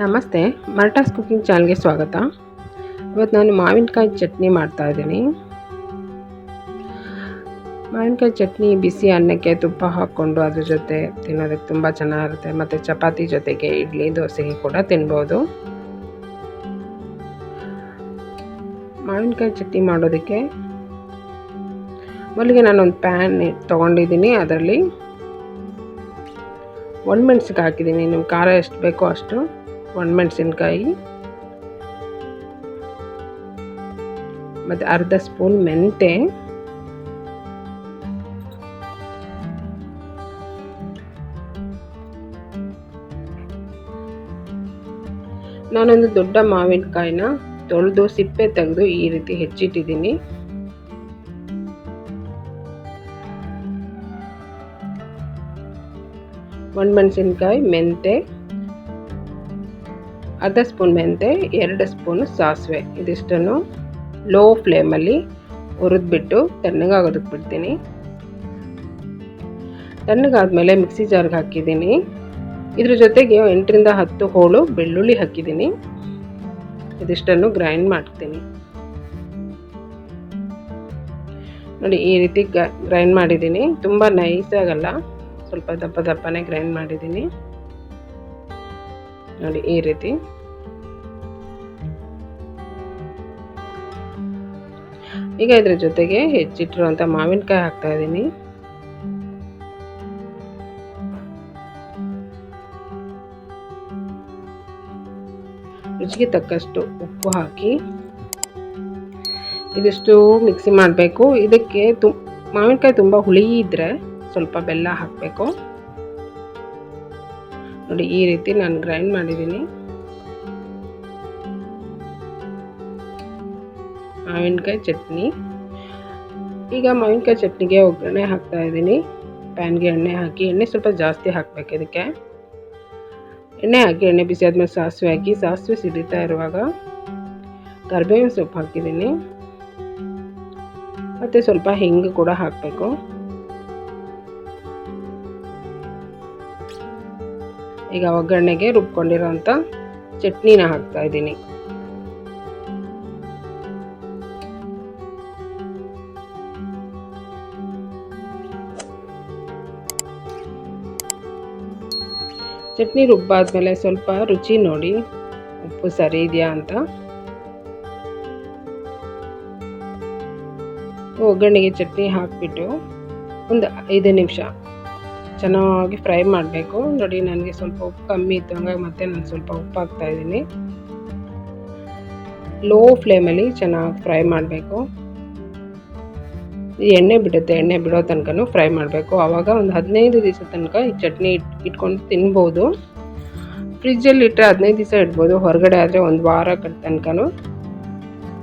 ನಮಸ್ತೆ, ಮರ್ಟಾಸ್ ಕುಕ್ಕಿಂಗ್ ಚಾನಲ್ಗೆ ಸ್ವಾಗತ. ಇವತ್ತು ನಾನು ಮಾವಿನಕಾಯಿ ಚಟ್ನಿ ಮಾಡ್ತಾ ಇದ್ದೀನಿ. ಮಾವಿನಕಾಯಿ ಚಟ್ನಿ ಬಿಸಿ ಅನ್ನಕ್ಕೆ ತುಪ್ಪ ಹಾಕ್ಕೊಂಡು ಅದ್ರ ಜೊತೆ ತಿನ್ನೋದಕ್ಕೆ ತುಂಬ ಚೆನ್ನಾಗಿರುತ್ತೆ. ಮತ್ತು ಚಪಾತಿ ಜೊತೆಗೆ ಇಡ್ಲಿ ದೋಸೆಗೆ ಕೂಡ ತಿನ್ಬೋದು. ಮಾವಿನಕಾಯಿ ಚಟ್ನಿ ಮಾಡೋದಕ್ಕೆ ಮೊದಲಿಗೆ ನಾನೊಂದು ಪ್ಯಾನ್ ತೊಗೊಂಡಿದ್ದೀನಿ ಅದರಲ್ಲಿ. ಒಣಮೆಣ್ಸಿಗೆ ಹಾಕಿದ್ದೀನಿ. ನಿಮ್ಮ ಖಾರ ಎಷ್ಟು ಬೇಕೋ ಅಷ್ಟು. ಒಣಮೆಣಸಿನ್ಕಾಯಿ ಮತ್ತು ಅರ್ಧ ಸ್ಪೂನ್ ಮೆಂತೆ, ನಾನೊಂದು ದೊಡ್ಡ ಮಾವಿನಕಾಯಿನ ತೊಳೆದು ಸಿಪ್ಪೆ ತೆಗೆದು ಈ ರೀತಿ ಹೆಚ್ಚಿಟ್ಟಿದ್ದೀನಿ. ಒಣಮೆಣಸಿನ್ಕಾಯಿ ಮೆಂತೆ ಅರ್ಧ ಸ್ಪೂನ್ ಮೆಂತೆ, ಎರಡು ಸ್ಪೂನು ಸಾಸಿವೆ. ಇದಿಷ್ಟನ್ನು ಲೋ ಫ್ಲೇಮಲ್ಲಿ ಹುರಿದ್ಬಿಟ್ಟು ತಣ್ಣಗಾಗೋದಕ್ಕೆ ಬಿಡ್ತೀನಿ. ತಣ್ಣಗಾದ್ಮೇಲೆ ಮಿಕ್ಸಿ ಜಾರ್ಗೆ ಹಾಕಿದ್ದೀನಿ. ಇದ್ರ ಜೊತೆಗೆ ಎಂಟರಿಂದ ಹತ್ತು ಹೋಳು ಬೆಳ್ಳುಳ್ಳಿ ಹಾಕಿದ್ದೀನಿ. ಇದಿಷ್ಟನ್ನು ಗ್ರೈಂಡ್ ಮಾಡ್ತೀನಿ. ನೋಡಿ, ಈ ರೀತಿ ಗ್ರೈಂಡ್ ಮಾಡಿದ್ದೀನಿ. ತುಂಬ ನೈಸ್ ಆಗಲ್ಲ. ಸ್ವಲ್ಪ ದಪ್ಪ ದಪ್ಪನೇ ಗ್ರೈಂಡ್ ಮಾಡಿದ್ದೀನಿ. ನೋಡಿ, ಈ ರೀತಿ. ಈಗ ಇದ್ರ ಜೊತೆಗೆ ಹೆಚ್ಚಿಟ್ಟಿರುವಂಥ ಮಾವಿನಕಾಯಿ ಹಾಕ್ತಾ ಇದ್ದೀನಿ ರುಚಿಗೆ ತಕ್ಕಷ್ಟು ಉಪ್ಪು ಹಾಕಿ ಇದಿಷ್ಟು ಮಿಕ್ಸಿ ಮಾಡಬೇಕು. ಇದಕ್ಕೆ ತು, ಮಾವಿನಕಾಯಿ ತುಂಬ ಹುಳಿ ಇದ್ದರೆ ಸ್ವಲ್ಪ ಬೆಲ್ಲ ಹಾಕಬೇಕು. ನೋಡಿ, ಈ ರೀತಿ ನಾನು ಗ್ರೈಂಡ್ ಮಾಡಿದ್ದೀನಿ. ಮಾವಿನಕಾಯಿ ಚಟ್ನಿ. ಈಗ ಮಾವಿನಕಾಯಿ ಚಟ್ನಿಗೆ ಒಗ್ಗರಣೆ ಹಾಕ್ತಾ ಇದ್ದೀನಿ. ಪ್ಯಾನ್ಗೆ ಎಣ್ಣೆ ಹಾಕಿ, ಎಣ್ಣೆ ಸ್ವಲ್ಪ ಜಾಸ್ತಿ ಹಾಕಬೇಕು ಇದಕ್ಕೆ. ಎಣ್ಣೆ ಹಾಕಿ, ಎಣ್ಣೆ ಬಿಸಿ ಆದಮೇಲೆ ಸಾಸಿವೆ ಹಾಕಿ, ಸಾಸಿವೆ ಸಿಡಿತಾ ಇರುವಾಗ ಕರಿಬೇವಿನ ಸೊಪ್ಪು ಹಾಕಿದ್ದೀನಿ. ಮತ್ತು ಸ್ವಲ್ಪ ಹಿಂಗೆ ಕೂಡ ಹಾಕಬೇಕು. ಈಗ ಒಗ್ಗರಣೆಗೆ ರುಬ್ಕೊಂಡಿರೋಂಥ ಚಟ್ನಿನ ಹಾಕ್ತಾ ಇದ್ದೀನಿ. ಚಟ್ನಿ ರುಬ್ಬಾದ್ಮೇಲೆ ಸ್ವಲ್ಪ ರುಚಿ ನೋಡಿ, ಉಪ್ಪು ಸರಿ ಇದೆಯಾ ಅಂತ. ಒಗ್ಗರಣೆಗೆ ಚಟ್ನಿ ಹಾಕಿಬಿಟ್ಟು ಒಂದು ಐದು ನಿಮಿಷ ಚೆನ್ನಾಗಿ ಫ್ರೈ ಮಾಡಬೇಕು. ನೋಡಿ, ನನಗೆ ಸ್ವಲ್ಪ ಉಪ್ಪು ಕಮ್ಮಿ ಇತ್ತು ಹಂಗಾಗಿ ಮತ್ತೆ ನಾನು ಸ್ವಲ್ಪ ಉಪ್ಪು ಹಾಕ್ತಾ ಇದ್ದೀನಿ ಲೋ ಫ್ಲೇಮಲ್ಲಿ ಚೆನ್ನಾಗಿ ಫ್ರೈ ಮಾಡಬೇಕು. ಎಣ್ಣೆ ಬಿಡುತ್ತೆ, ಎಣ್ಣೆ ಬಿಡೋ ತನಕ ಫ್ರೈ ಮಾಡಬೇಕು. ಆವಾಗ ಒಂದು ಹದಿನೈದು ದಿವಸ ತನಕ ಈ ಚಟ್ನಿ ಇಟ್, ಇಟ್ಕೊಂಡು ತಿನ್ಬೋದು. ಫ್ರಿಜ್ಜಲ್ಲಿ ಇಟ್ಟರೆ ಹದಿನೈದು ದಿವಸ ಇಡ್ಬೋದು. ಹೊರಗಡೆ ಆದರೆ ಒಂದು ವಾರ ತನಕ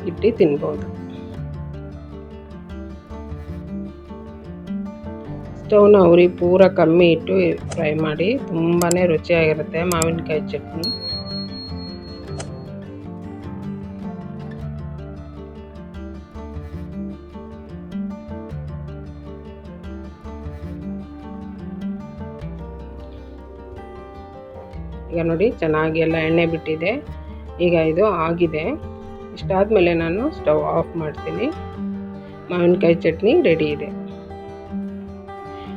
ಇಟ್ಟು ತಿನ್ಬೋದು. ಸ್ಟವ್ನ ಉರಿ ಪೂರ ಕಮ್ಮಿ ಇಟ್ಟು ಫ್ರೈ ಮಾಡಿ ತುಂಬಾ ರುಚಿಯಾಗಿರುತ್ತೆ ಮಾವಿನಕಾಯಿ ಚಟ್ನಿ. ಈಗ ನೋಡಿ ಚೆನ್ನಾಗಿ ಎಲ್ಲ ಎಣ್ಣೆ ಬಿಟ್ಟಿದೆ. ಈಗ ಇದು ಆಗಿದೆ. ಇಷ್ಟಾದ ಮೇಲೆ ನಾನು ಸ್ಟವ್ ಆಫ್ ಮಾಡ್ತೀನಿ. ಮಾವಿನಕಾಯಿ ಚಟ್ನಿ ರೆಡಿ ಇದೆ.